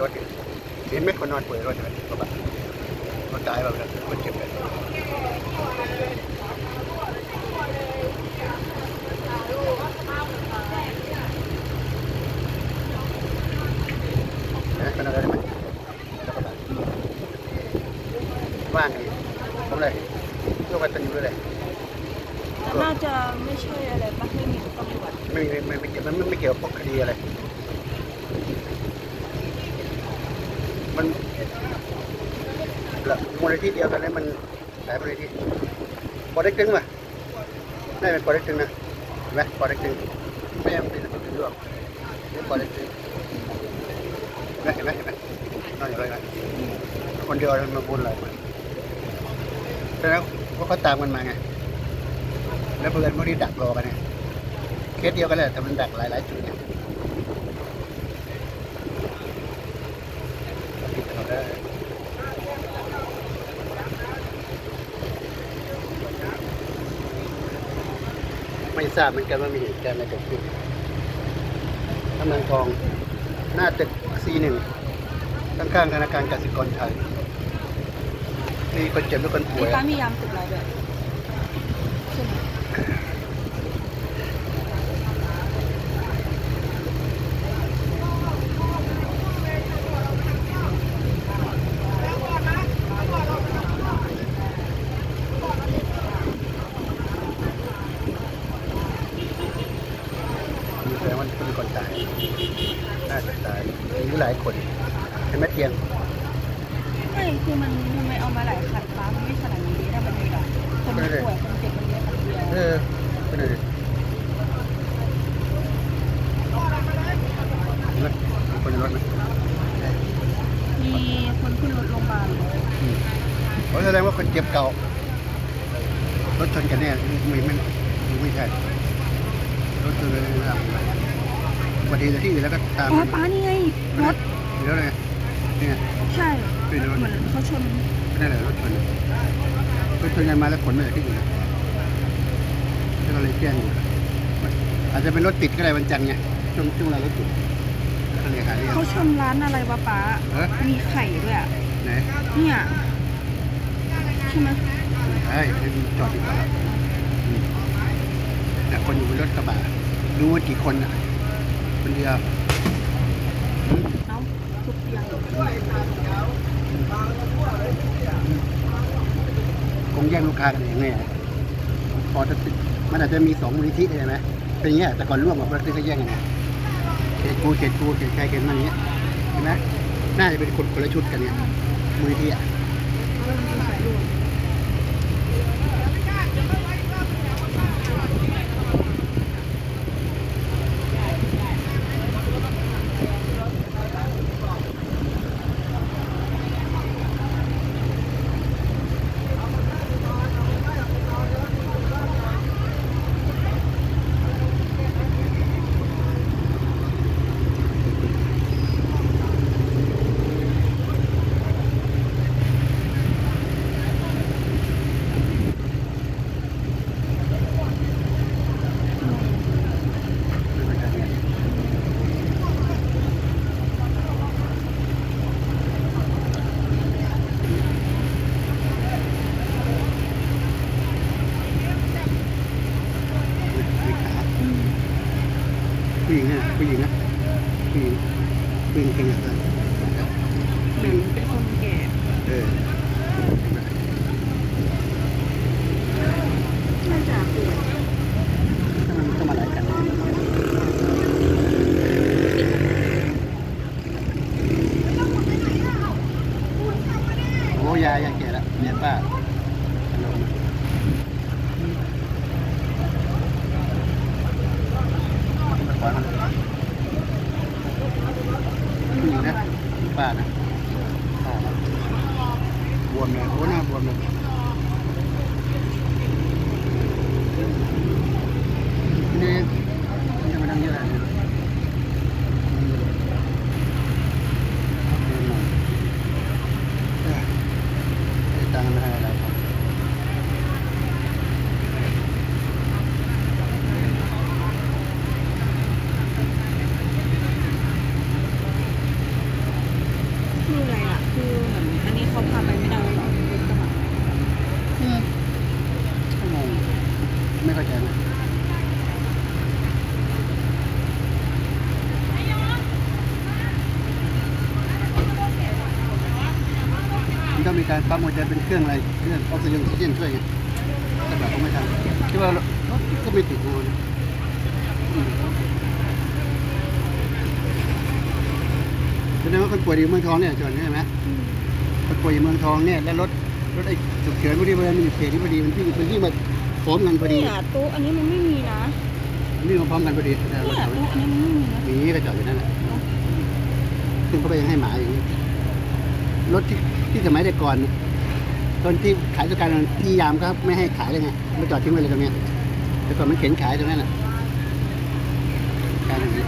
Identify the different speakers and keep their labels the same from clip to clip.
Speaker 1: รถเห็นไหมคนนอนป่วยรถใช่ไหมกระบะคนตายแบบนั้นคนเจ็บเลยเห็นไหมคนนอนได้ไหมรถกระบะว่างดีทำอะไรลูกกันตันอยู่เลย
Speaker 2: น่าจะไม่ใช่อะไรปะไม่มีตำรวจ
Speaker 1: ไม่ไม่ไม่เกี่ยวมันไม่เกี่ยวกับพวกคดีอะไร มันละมูลนิธิเดียวกันเลยมันหลายมูลนิธิปอเด็กตึงป่ะได้เป็นปอเด็กตึงนะเห็นไหมปอเด็กตึงไม่ใช่เป็นคนอื่นด้วยนี่ปอเด็กตึงเห็นไหมเห็นไหมเห็นไหมนอนอยู่เลยนะคนเดียวมันมาบุญอะไรมันแล้วว่าเขาตามกันมาไง แล้วเพื่อนพวกนี้ดักรอกันไงเคสเดียวกันแหละแต่มันดักหลายๆจุดเนี่ยผิดถนน ได้ไม่ทราบเหมือนกันว่ามีเหตุการณ์อะไรเกิดขึ้นกำลังทองหน้าตึก C1 ข้างๆธนาคารกสิกรไทย มีคนเจ็บและคนป่วย
Speaker 2: มี
Speaker 1: วย
Speaker 2: ป้ามียามติดเราด้วยใช่ไหม
Speaker 1: มีแสดงว่าเป็นคนตายน่าจะตายมีหลายคนเห็นไหมเตียง
Speaker 2: ไม่คือมันทำไมเอามาหลายคันป้ามันไม่ขนาดนี้ถ้ามันมีแบบคนป่วยคนเจ็บมันเยอะคันเดียว
Speaker 1: เออเป็นไงเห็นไหมมีคนในรถไหม
Speaker 2: มีคนขึ้นรถโรงพยาบาล
Speaker 1: อืมเขาแสดงว่าคนเจ็บเก่ารถชนกันแน่ไม่ไม่ไม่ใช่รถชนกันนะครับ อุบัติเหตุที่อื่นแล้วก็ตาม
Speaker 2: อ๋อป้านี่ไงรถ
Speaker 1: มีรถอะไรเนี่ย
Speaker 2: ใช่
Speaker 1: เป็นรถ
Speaker 2: เหมือนเขาชน
Speaker 1: นั่นแหละรถชนรถชนกันมาแล้วขนมาจากที่อื่นก็เลยแจ้งอยู่อาจจะเป็นรถติดก็ได้วันจันทร์ไงช่วงช่วงเวลารถติดก็เลยหาเรื่อง
Speaker 2: เขาชนร้านอะไรวะป้า
Speaker 1: เออ
Speaker 2: มีไข่ด้วยอะ
Speaker 1: ไหน
Speaker 2: เนี่ยใช่ไหม
Speaker 1: ใช่ให้มันจอดดีกว่าอืมแต่คนอยู่บนรถกระบะดูว่ากี่คนอะ คนเดียวอืม
Speaker 2: เอ้าทุกเตียง
Speaker 1: คงแย่งลูกค้ากันเองแน่พอจะมันอาจจะมีสองมูลนิธิใช่ไหมเป็นอย่างเงี้ยแต่ก่อนร่วมกับรถที่เขาแย่งกันไงเขตกูเขตกูเขตใครเขตมันอย่างเงี้ยเห็นไหมน่าจะเป็นคนคนละชุดกันเนี่ยมูลนิธิอะ ผู้หญิงเนี่ยผู้หญิงนะผู้หญิง ผู้หญิงเป็นอย่างไร
Speaker 2: เหมือนเป็นคนแก่
Speaker 1: เออ
Speaker 2: น่าจะป่วย
Speaker 1: ถ้ามันก็มาหลายกันโอ้ยายยายแก่แล้วเนี่ยป้าลงมาขวา มันผู้หญิงนะป้านะป้านะบวมเลยโอ้หน้าบวมเลยนี่นี่มานั่งเยอะเลยอืมเดินหน่อยเอ้ยได้ตังค์มาให้แล้วครับ
Speaker 2: ชื่ออะไร คือเหมือนอันนี้เขาพาไปไม่ได้เลยเหรอรถกระบะ
Speaker 1: อืมงง ไม่เข้าใจนะมันต้องมีการปั๊มหัวใจเป็นเครื่องอะไรเครื่องออกซิเจนออกซิเจนช่วยไงแต่แบบเขาไม่ทำคิดว่ารถก็ไม่ติดนะวันนี้อืมแสดงว่าคนป่วยอยู่เมืองทองเนี่ยจอนใช่ไหมคนป่วยอยู่เมืองทองเนี่ยแล้วรถรถไอ้ฉุกเฉินพอดีมันอยู่เขตนี้พอดีมันวิ่งมันวิ่งมา พร้อมกันพอดี
Speaker 2: เนี่ยตู้อันนี้มันไม่มีนะ
Speaker 1: มันวิ่งมาพร้อมกันพอดีแต่รถ
Speaker 2: เนี่ย
Speaker 1: เขา
Speaker 2: ตู้อันนี้มันไม่มีนะ
Speaker 1: หนีก็จอดอยู่นั่นแหละซึ่งเขาไปยังให้หมาอย่างนี้รถที่ที่สมัยแต่ก่อนตอนที่ขายสการพี่ยามครับไม่ให้ขายเลยไงไม่จอดทิ้งไว้เลยตรงเนี้ยแต่ก่อนมันเข็นขายตรงนั้นแหละการอย่างนี้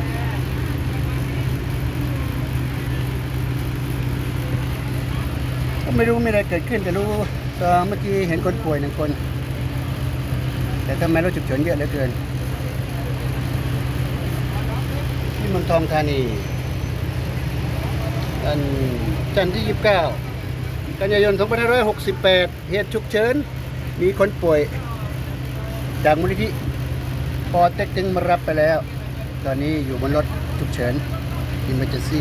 Speaker 1: ก็ไม่รู้มีอะไรเกิดขึ้นแต่รู้ตอนเมื่อกี้เห็นคนป่วยหนึ่งคน แต่ทำไมรถฉุกเฉินเยอะเหลือเกินที่เมืองทองธานีอันจันทร์ที่ 29 กันยายน 2568 เหตุฉุกเฉิน มีคนป่วย จากมูลนิธิปอเต็กตึงมารับไปแล้ว ตอนนี้อยู่บนรถฉุกเฉิน Emergency